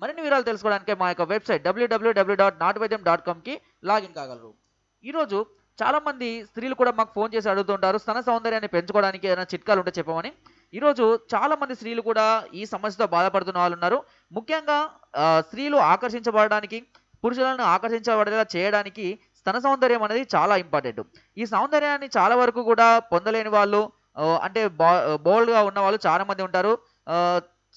మరిన్ని వివరాలు తెలుసుకోవడానికి మా యొక్క వెబ్సైట్ డబ్ల్యూడబ్ల్యూడబ్ల్యూ డాట్ నాటువైద్యం డాట్ కామ్కి లాగిన్ కాగలరు. ఈరోజు చాలామంది స్త్రీలు కూడా మాకు ఫోన్ చేసి అడుగుతుంటారు స్తన సౌందర్యాన్ని పెంచుకోవడానికి ఏదైనా చిట్కాలు ఉంటే చెప్పమని. ఈరోజు చాలామంది స్త్రీలు కూడా ఈ సమస్యతో బాధపడుతున్న వాళ్ళు ఉన్నారు. ముఖ్యంగా స్త్రీలు ఆకర్షించబడడానికి పురుషులను ఆకర్షించబడేలా చేయడానికి స్తన సౌందర్యం అనేది చాలా ఇంపార్టెంట్. ఈ సౌందర్యాన్ని చాలా వరకు కూడా పొందలేని వాళ్ళు అంటే బా బోల్డ్గా ఉన్న వాళ్ళు చాలామంది ఉంటారు.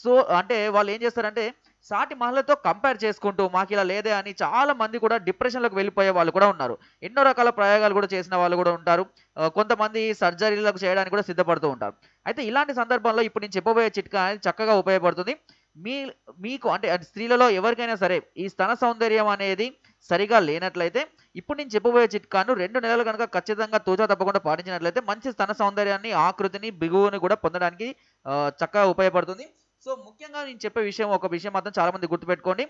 సో అంటే వాళ్ళు ఏం చేస్తారంటే సాటి మహిళలతో కంపేర్ చేసుకుంటూ మాకు ఇలా లేదే అని చాలా మంది కూడా డిప్రెషన్లోకి వెళ్ళిపోయే వాళ్ళు కూడా ఉన్నారు. ఎన్నో రకాల ప్రయోగాలు కూడా చేసిన వాళ్ళు కూడా ఉంటారు. కొంతమంది సర్జరీలకు చేయడానికి కూడా సిద్ధపడుతూ ఉంటారు. అయితే ఇలాంటి సందర్భంలో ఇప్పుడు నేను చెప్పబోయే చిట్కా అనేది చక్కగా ఉపయోగపడుతుంది. మీ మీకు అంటే స్త్రీలలో ఎవరికైనా సరే ఈ స్తన సౌందర్యం అనేది సరిగా లేనట్లయితే ఇప్పుడు నేను చెప్పబోయే చిట్కాను రెండు నెలలు కనుక ఖచ్చితంగా తూచా తప్పకుండా పాటించినట్లయితే మంచి స్తన సౌందర్యాన్ని ఆకృతిని బిగువుని కూడా పొందడానికి చక్కగా ఉపయోగపడుతుంది. సో ముఖ్యంగా నేను చెప్పే విషయం ఒక విషయం మాత్రం చాలా మంది గుర్తుపెట్టుకోండి.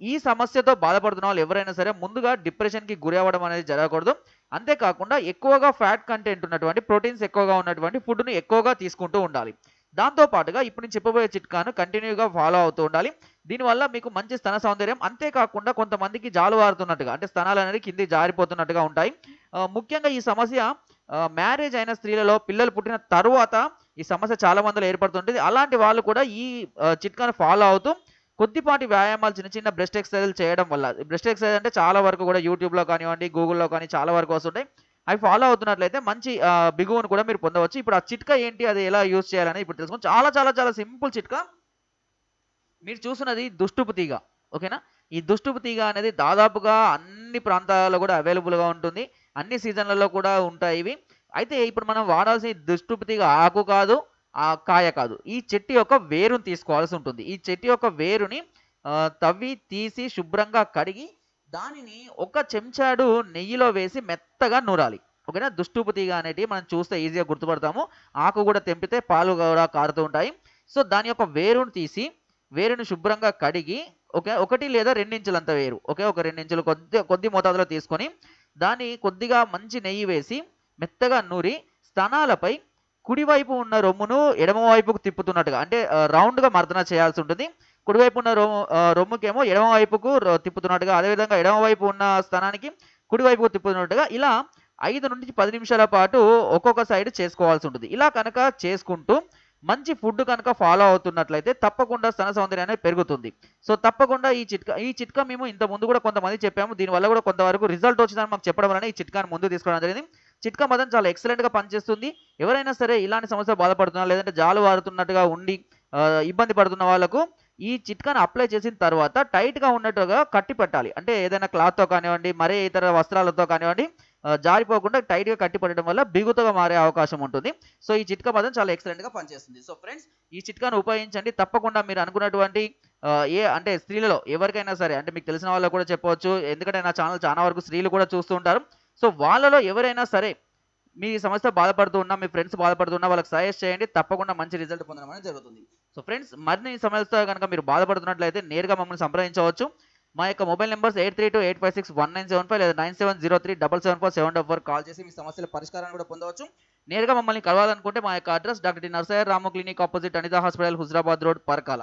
ఈ సమస్యతో బాధపడుతున్న వాళ్ళు ఎవరైనా సరే ముందుగా డిప్రెషన్కి గురి అవ్వడం అనేది జరగకూడదు. అంతేకాకుండా ఎక్కువగా ఫ్యాట్ కంటెంట్ ఉన్నటువంటి ప్రోటీన్స్ ఎక్కువగా ఉన్నటువంటి ఫుడ్ని ఎక్కువగా తీసుకుంటూ ఉండాలి. దాంతో పాటుగా ఇప్పుడు నేను చెప్పబోయే చిట్కాను కంటిన్యూగా ఫాలో అవుతూ ఉండాలి. దీనివల్ల మీకు మంచి స్తన సౌందర్యం అంతేకాకుండా కొంతమందికి జాలు వారుతున్నట్టుగా అంటే స్తనాలు అనేది కింది జారిపోతున్నట్టుగా ఉంటాయి. ముఖ్యంగా ఈ సమస్య మ్యారేజ్ అయిన స్త్రీలలో పిల్లలు పుట్టిన తరువాత ఈ సమస్య చాలా మందిలో ఏర్పడుతుంటుంది. అలాంటి వాళ్ళు కూడా ఈ చిట్కాను ఫాలో అవుతూ కొద్దిపాటి వ్యాయామాలు చిన్న చిన్న బ్రెస్ట్ ఎక్సర్సైజ్లు చేయడం వల్ల బ్రెస్ట్ ఎక్సర్సైజ్ అంటే చాలా వరకు కూడా యూట్యూబ్లో కానివ్వండి గూగుల్లో కానీ చాలా వరకు వస్తుంటాయి. అవి ఫాలో అవుతున్నట్లయితే మంచి బిగువును కూడా మీరు పొందవచ్చు. ఇప్పుడు ఆ చిట్కా ఏంటి అది ఎలా యూజ్ చేయాలని ఇప్పుడు తెలుసుకుని చాలా చాలా చాలా సింపుల్ చిట్కా. మీరు చూస్తున్నది దుష్టుపు తీగ ఓకేనా? ఈ దుష్టుపు తీగ అనేది దాదాపుగా అన్ని ప్రాంతాలలో కూడా అవైలబుల్గా ఉంటుంది. అన్ని సీజన్లలో కూడా ఉంటాయి ఇవి. అయితే ఇప్పుడు మనం వాడాల్సిన దుష్టుపతిగా ఆకు కాదు ఆ కాయ కాదు. ఈ చెట్టు యొక్క వేరుని తీసుకోవాల్సి ఉంటుంది. ఈ చెట్టు యొక్క వేరుని తవ్వి తీసి శుభ్రంగా కడిగి దానిని ఒక చెంచాడు నెయ్యిలో వేసి మెత్తగా నూరాలి. ఓకేనా? దుష్టుపతిగా అనేటివి మనం చూస్తే ఈజీగా గుర్తుపడతాము. ఆకు కూడా తెంపితే పాలు కూడా కారుతూ ఉంటాయి. సో దాని యొక్క వేరుని తీసి వేరుని శుభ్రంగా కడిగి ఓకే ఒకటి లేదా రెండించులంత వేరు. ఓకే ఒక రెండించులు కొద్ది కొద్ది మోతాదులో తీసుకొని దాన్ని కొద్దిగా మంచి నెయ్యి వేసి మెత్తగా నూరి స్తనాలపై కుడివైపు ఉన్న రొమ్మును ఎడమ వైపుకు తిప్పుతున్నట్టుగా అంటే రౌండ్గా మర్దన చేయాల్సి ఉంటుంది. కుడివైపు ఉన్న రొమ్ము రొమ్ముకేమో ఎడమ వైపుకు తిప్పుతున్నట్టుగా అదేవిధంగా ఎడమ వైపు ఉన్న స్థానానికి కుడివైపుకు తిప్పుతున్నట్టుగా ఇలా ఐదు నుండి పది నిమిషాల పాటు ఒక్కొక్క సైడ్ చేసుకోవాల్సి ఉంటుంది. ఇలా కనుక చేసుకుంటూ మంచి ఫుడ్ కనుక ఫాలో అవుతున్నట్లయితే తప్పకుండా స్తన సౌందర్యం అనేది పెరుగుతుంది. సో తప్పకుండా ఈ చిట్కా ఈ చిట్కా మేము ఇంత ముందు కూడా కొంతమంది చెప్పాము. దీనివల్ల కూడా కొంతవరకు రిజల్ట్ వచ్చిందని మాకు చెప్పడం వలన ఈ చిట్కాను ముందు తీసుకోవడం జరిగింది. చిట్కా మాత్రం చాలా ఎక్సలెంట్గా పనిచేస్తుంది. ఎవరైనా సరే ఇలాంటి సమస్య బాధపడుతున్నా లేదంటే జాలు వారుతున్నట్టుగా ఉండి ఇబ్బంది పడుతున్న వాళ్ళకు ఈ చిట్కాను అప్లై చేసిన తర్వాత టైట్గా ఉన్నట్టుగా కట్టి పెట్టాలి. అంటే ఏదైనా క్లాత్తో కానివ్వండి మరే ఇతర వస్త్రాలతో కానివ్వండి జారిపోకుండా టైట్గా కట్టి పెట్టడం వల్ల బిగుతగా మారే అవకాశం ఉంటుంది. సో ఈ చిట్కా మాత్రం చాలా ఎక్సలెంట్గా పనిచేస్తుంది. సో ఫ్రెండ్స్ ఈ చిట్కాను ఉపయోగించండి. తప్పకుండా మీరు అనుకున్నటువంటి ఏ అంటే స్త్రీలలో ఎవరికైనా సరే అంటే మీకు తెలిసిన వాళ్ళకు కూడా చెప్పవచ్చు. ఎందుకంటే నా ఛానల్ చాలా వరకు స్త్రీలు కూడా చూస్తూ ఉంటారు. సో వాళ్ళలో ఎవరైనా సరే మీ సమస్య బాధపడుతూ ఉన్నా మీ ఫ్రెండ్స్ బాధపడుతున్నా వాళ్ళకి సజెస్ట్ చేయండి తప్పకుండా మంచి రిజల్ట్ పొందడం అనేది జరుగుతుంది. సో ఫ్రెండ్స్ మరిన్ని సమస్యతో కనుక మీరు బాధపడుతున్నట్లయితే నేరుగా మమ్మల్ని సంప్రదించవచ్చు. మా యొక్క mobile numbers eight three two eight five six one nine seven five లేదా nine seven zero three double seven four seven double four call చేసి మీ సమస్యల పరిష్కారాన్ని కూడా పొందవచ్చు. నేరుగా మమ్మల్ని కలవాలనుకుంటే మా యొక్క address doctor T Narsaiah Ramu clinic opposite Anitha hospital Huzurabad road Parakala.